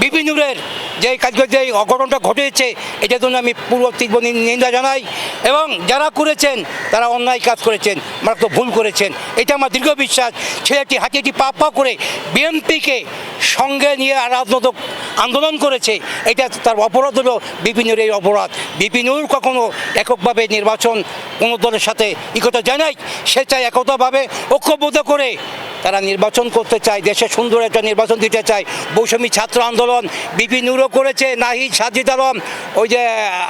বিপিনুরের যে কাজগুলো যে অঘটনটা ঘটেছে, এটার জন্য আমি পূর্ব তীব্র নিন্দা জানাই এবং যারা করেছেন, তারা অন্যায় কাজ করেছেন, মারাত্মক ভুল করেছেন। এটা আমার দীর্ঘ বিশ্বাস। ছেলেটি হাতিটি পা পা করে বিএনপিকে সঙ্গে নিয়ে আর রাজনৈতিক আন্দোলন করেছে। এটা তার অপরাধ হলো বিপিনুর এই অপরাধ। বিপিনুর কখনো এককভাবে নির্বাচন কোনো দলের সাথে ই করতে যায় নাই সে চায় একতাভাবে ঐক্যবদ্ধ করে তারা নির্বাচন করতে চায়। দেশে সুন্দর একটা নির্বাচন দিতে চায়। বৈষম্যী ছাত্র আন্দোলন বিপিনুরও করেছে। নাহিদ সাজিদ আলম, ওই যে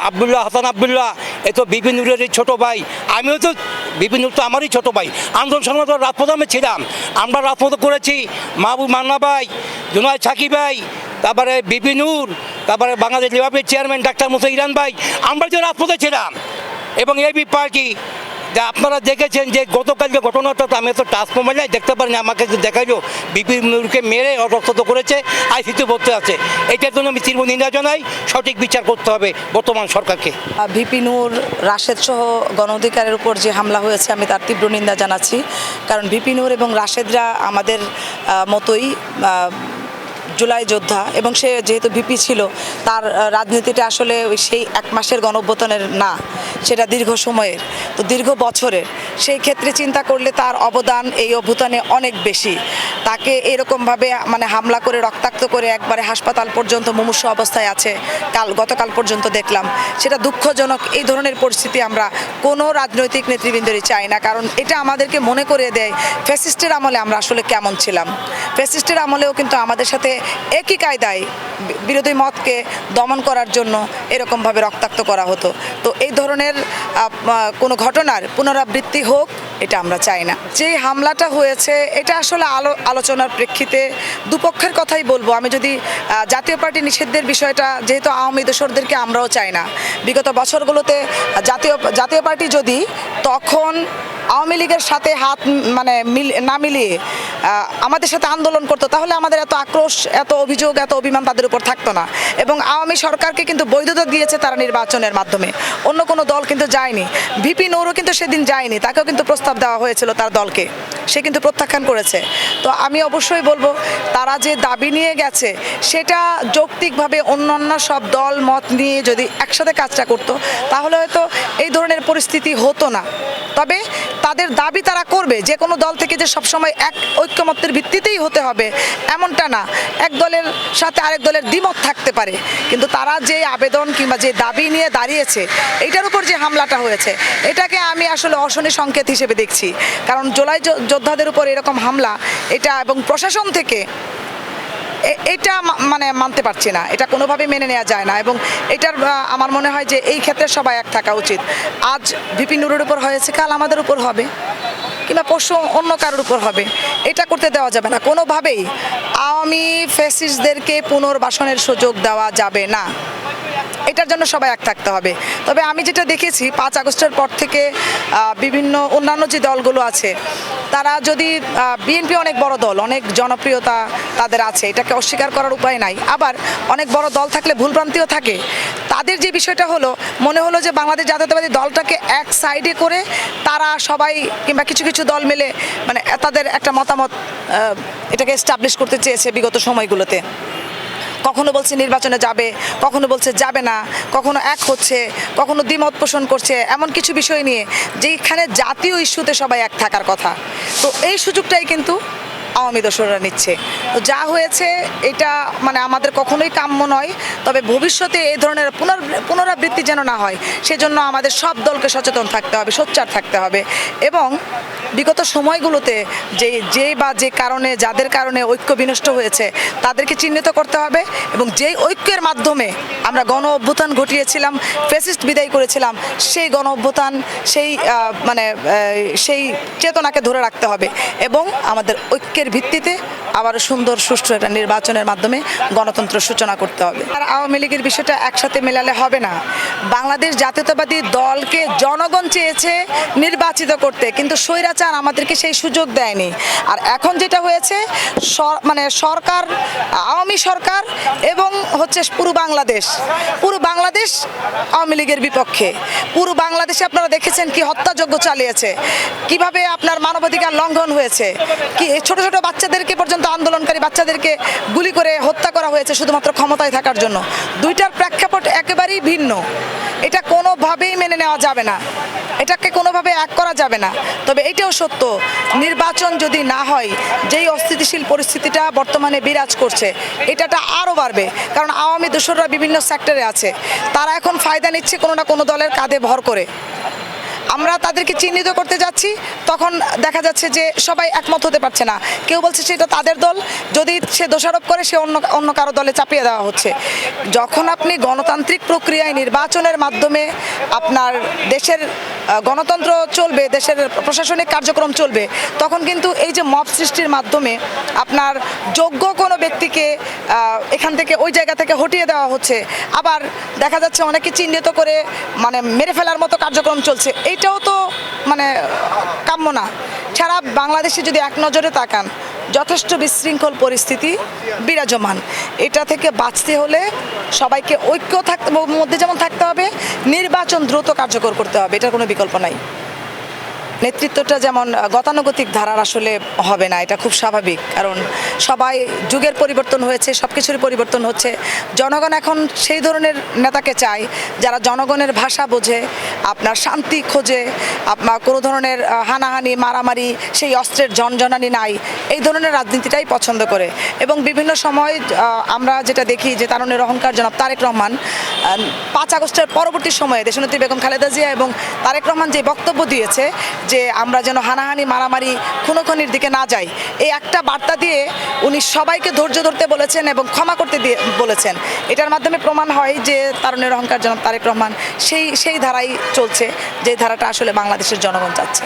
আবদুল্লাহ, হাসান আবদুল্লাহ, এ তো বিপিনুরের ছোটো ভাই। আমিও তো, বিপিনুর তো আমারই ছোটো ভাই। আন্দোলন সংগ্রাম রাজপ্রধানে ছিলাম। আমরা রাজপথ করেছি মাহবুব মান্না ভাই। জুনায়দ সাকি ভাই, তারপরে বিপিনুর তারপরে বাংলাদেশ লিবাবের চেয়ারম্যান ডাক্তার মুসা ইরান ভাই, আমরা যে রাজপথে ছিলাম। এবং এবি পার্টি যা আপনারা দেখেছেন যে গতকালকে ঘটনাটা আমি তো টাচ মোবাইলে দেখতে পারিনি, আমাকে দেখাইলো বিপিনুরকে মেরে অরক্ষত করেছে আইসিতে ভর্তি আছে। এটার জন্য আমি তীব্র নিন্দা জানাই, সঠিক বিচার করতে হবে বর্তমান সরকারকে। ভিপি নূর, রাশেদ সহ গণ অধিকারের উপর যে হামলা হয়েছে, আমি তার তীব্র নিন্দা জানাচ্ছি। কারণ ভিপি নূর এবং রাশেদরা আমাদের মতোই জুলাই যোদ্ধা এবং সে যেহেতু ভিপি ছিল, তার রাজনীতিটা আসলে সেই এক মাসের গণঅভ্যুত্থানের না। সেটা দীর্ঘ সময়ের, তো দীর্ঘ বছরের। সেই ক্ষেত্রে চিন্তা করলে তার অবদান এই অভ্যুত্থানে অনেক বেশি। তাকে এরকমভাবে মানে হামলা করে, রক্তাক্ত করে একবারে হাসপাতাল পর্যন্ত মুমূর্ষ অবস্থায় আছে, কাল, গতকাল পর্যন্ত দেখলাম। সেটা দুঃখজনক, এই ধরনের পরিস্থিতি আমরা কোনো রাজনৈতিক নেতৃবৃন্দরই চাই না, কারণ এটা আমাদেরকে মনে করে দেয়, ফ্যাসিস্টের আমলে আমরা আসলে কেমন ছিলাম। ফ্যাসিস্টের আমলেও কিন্তু আমাদের সাথে একই কায়দায় বিরোধী মতকে দমন করার জন্য এরকমভাবে রক্তাক্ত করা হতো। তো এই ধরনের আহ, কোনো ঘটনার পুনরাবৃত্তি হোক এটা আমরা চাই না। যে হামলাটা হয়েছে এটা আসলে আলো আলোচনার প্রেক্ষিতে দুপক্ষের কথাই বলব। আমি যদি জাতীয় পার্টি নিষিদ্ধের বিষয়টা যেহেতু আওয়ামী দোসরদেরকে আমরাও চাই না বিগত বছরগুলোতে জাতীয় জাতীয় পার্টি যদি তখন আওয়ামী লীগের সাথে হাত মানে না মিলিয়ে আমাদের সাথে আন্দোলন করতো তাহলে আমাদের এত আক্রোশ এত অভিযোগ এত অভিমান তাদের উপর থাকতো না। এবং আওয়ামী সরকারকে কিন্তু বৈধতা দিয়েছে তারা নির্বাচনের মাধ্যমে। অন্য কোনো দল কিন্তু যায়নি। ভিপি নৌরও কিন্তু সেদিন যায়নি। তাকেও কিন্তু প্রস্তাব দেওয়া হয়েছিল তার দলকে। সে কিন্তু প্রত্যাখ্যান করেছে। তো আমি অবশ্যই বলব, তারা যে দাবি নিয়ে গেছে, সেটা যৌক্তিকভাবে অন্যান্য সব দল, মত নিয়ে যদি একসাথে কাজটা করতো, তাহলে হয়তো এই ধরনের পরিস্থিতি হতো না। তবে তাদের দাবি তারা করবে। যে কোনো দল থেকে যে সবসময় এক ঐক্যমত্যের ভিত্তিতেই হতে হবে, এমনটা না। এক দলের সাথে আরেক দলের দ্বিমত থাকতে পারে। কিন্তু তারা যে আবেদন কিংবা যে দাবি নিয়ে দাঁড়িয়েছে এইটার উপর যে হামলাটা হয়েছে, এটাকে আমি আসলে অশনি সংকেত হিসেবে দেখছি। কারণ জোলাই যোদ্ধাদের উপর এরকম হামলা, এটা এবং প্রশাসন থেকে এটা মানে মানতে পারছি না। এটা কোনোভাবেই মেনে নেওয়া যায় না এবং এটার আমার মনে হয় যে এই ক্ষেত্রে সবাই এক থাকা উচিত। আজ ভিপি নুরের উপর হয়েছে, কাল আমাদের উপর হবে। কিংবা পরশু অন্য কারোর উপর হবে। এটা করতে দেওয়া যাবে না। কোনোভাবেই আওয়ামী ফেসিসদেরকে পুনর্বাসনের সুযোগ দেওয়া যাবে না। এটার জন্য সবাই এক থাকতে হবে। তবে আমি যেটা দেখেছি, পাঁচ আগস্টের পর থেকে বিভিন্ন অন্যান্য যে দলগুলো আছে, তারা যদি বিএনপি অনেক বড় দল, অনেক জনপ্রিয়তা তাদের আছে, এটাকে অস্বীকার করার উপায় নাই। আবার অনেক বড় দল থাকলে ভুলভ্রান্তিও থাকে। তাদের যে বিষয়টা হলো, মনে হলো যে বাংলাদেশ জাতীয়তাবাদী দলটাকে এক সাইডে করে তারা সবাই কিংবা কিছু কিছু দল মিলে মানে তাদের একটা মতামত এটাকে এস্টাবলিশ করতে চেয়েছে বিগত সময়গুলোতে। কখনো বলছে নির্বাচনে যাবে, কখনো বলছে যাবে না, কখনো এক হচ্ছে, কখনো দ্বিমত পোষণ করছে, এমন কিছু বিষয় নিয়ে যেখানে জাতীয় ইস্যুতে সবাই এক থাকার কথা। তো এই সুযোগটাই কিন্তু আওয়ামী দোসররা নিচ্ছে। তো যা হয়েছে, এটা মানে আমাদের কখনোই কাম্য নয়, তবে ভবিষ্যতে এই ধরনের পুনর পুনরাবৃত্তি যেন না হয়, সেজন্য আমাদের সব দলকে সচেতন থাকতে হবে, সোচ্চার থাকতে হবে। এবং বিগত সময়গুলোতে যে যে বা যে কারণে, যাদের কারণে ঐক্য বিনষ্ট হয়েছে, তাদেরকে চিহ্নিত করতে হবে এবং যেই ঐক্যের মাধ্যমে আমরা গণ অভ্যুত্থান ঘটিয়েছিলাম ফেসিস্ট বিদায় করেছিলাম, সেই গণ অভ্যুত্থান, সেই মানে সেই চেতনাকে ধরে রাখতে হবে এবং আমাদের ঐক্যের ভিত্তিতে আবারও সুন্দর, সুষ্ঠু একটা নির্বাচনের মাধ্যমে গণতন্ত্র সূচনা করতে হবে। আর আওয়ামী লীগের বিষয়টা একসাথে মেলালে হবে না। বাংলাদেশ জাতীয়তাবাদী দলকে জনগণ চেয়েছে নির্বাচিত করতে, কিন্তু স্বৈরাচার আমাদেরকে সেই সুযোগ দেয়নি। আর এখন যেটা হয়েছে মানে সরকার, আওয়ামী সরকার এবং হচ্ছে পুরো বাংলাদেশ। পুরো বাংলাদেশ আওয়ামী লীগের বিপক্ষে। পুরো বাংলাদেশে আপনারা দেখেছেন কি হত্যাযজ্ঞ চালিয়েছে। কীভাবে আপনার মানবাধিকার লঙ্ঘন হয়েছে। কি ছোট ছোট বাচ্চাদেরকে পর্যন্ত আন্দোলনকারী বাচ্চাদেরকে গুলি করে হত্যা করা হয়েছে শুধুমাত্র ক্ষমতায় থাকার জন্য। দুইটার প্রেক্ষাপট একেবারেই ভিন্ন। এটা কোনোভাবেই মেনে নেওয়া যাবে না। এটাকে কোনোভাবে এক করা যাবে না। তবে এটাও সত্য, নির্বাচন যদি না হয়, যেই অস্থিতিশীল পরিস্থিতিটা বর্তমানে বিরাজ করছে, এটাটা আরও বাড়বে। কারণ আওয়ামী দোসররা বিভিন্ন সেক্টরে আছে। তারা এখন ফায়দা নিচ্ছে কোনো না কোনো দলের কাঁধে ভর করে। আমরা তাদেরকে চিহ্নিত করতে যাচ্ছি, তখন দেখা যাচ্ছে যে সবাই একমত হতে পারছে না। কেউ বলছে সেটা তাদের দল, যদি সে দোষারোপ করে, সে অন্য অন্য কারও দলে চাপিয়ে দেওয়া হচ্ছে। যখন আপনি গণতান্ত্রিক প্রক্রিয়ায় নির্বাচনের মাধ্যমে আপনার দেশের গণতন্ত্র চলবে, দেশের প্রশাসনিক কার্যক্রম চলবে, তখন কিন্তু এই যে মব সৃষ্টির মাধ্যমে আপনার যোগ্য কোনো ব্যক্তিকে এখান থেকে ওই জায়গা থেকে হটিয়ে দেওয়া হচ্ছে। আবার দেখা যাচ্ছে অনেকে চিহ্নিত করে মানে মেরে ফেলার মতো কার্যক্রম চলছে। এইটাও তো মানে কাম্য না। সারা বাংলাদেশে যদি এক নজরে তাকান, যথেষ্ট বিশৃঙ্খল পরিস্থিতি, বিরাজমান। এটা থেকে বাঁচতে হলে সবাইকে ঐক্য থাকতে মধ্যে যেমন থাকতে হবে, নির্বাচন দ্রুত কার্যকর করতে হবে, এটার কোনো বিকল্প নাই। নেতৃত্বটা যেমন গতানুগতিক ধারার আসলে হবে না, এটা খুব স্বাভাবিক। কারণ সবাই যুগের পরিবর্তন হয়েছে সব কিছুরই পরিবর্তন হচ্ছে। জনগণ এখন সেই ধরনের নেতাকে চায় যারা জনগণের ভাষা বোঝে, আপনার শান্তি খোঁজে আপনার কোনো ধরনের হানাহানি, মারামারি, সেই অস্ত্রের ঝনঝনানি নাই, এই ধরনের রাজনীতিটাই পছন্দ করে। এবং বিভিন্ন সময় আমরা যেটা দেখি যে তারুণের অহংকার জনাব তারেক রহমান পাঁচ আগস্টের পরবর্তী সময়ে দেশনেত্রী বেগম খালেদা জিয়া এবং তারেক রহমান যে বক্তব্য দিয়েছে যে আমরা যেন হানাহানি, মারামারি খুনোখনির দিকে না যাই। এই একটা বার্তা দিয়ে উনি সবাইকে ধৈর্য ধরতে বলেছেন এবং ক্ষমা করতে দিয়ে বলেছেন। এটার মাধ্যমে প্রমাণ হয় যে তারুণের অহংকার জনাব তারেক রহমান সেই সেই ধারাই চলছে, যে ধারাটা আসলে বাংলাদেশের জনগণ চাচ্ছে।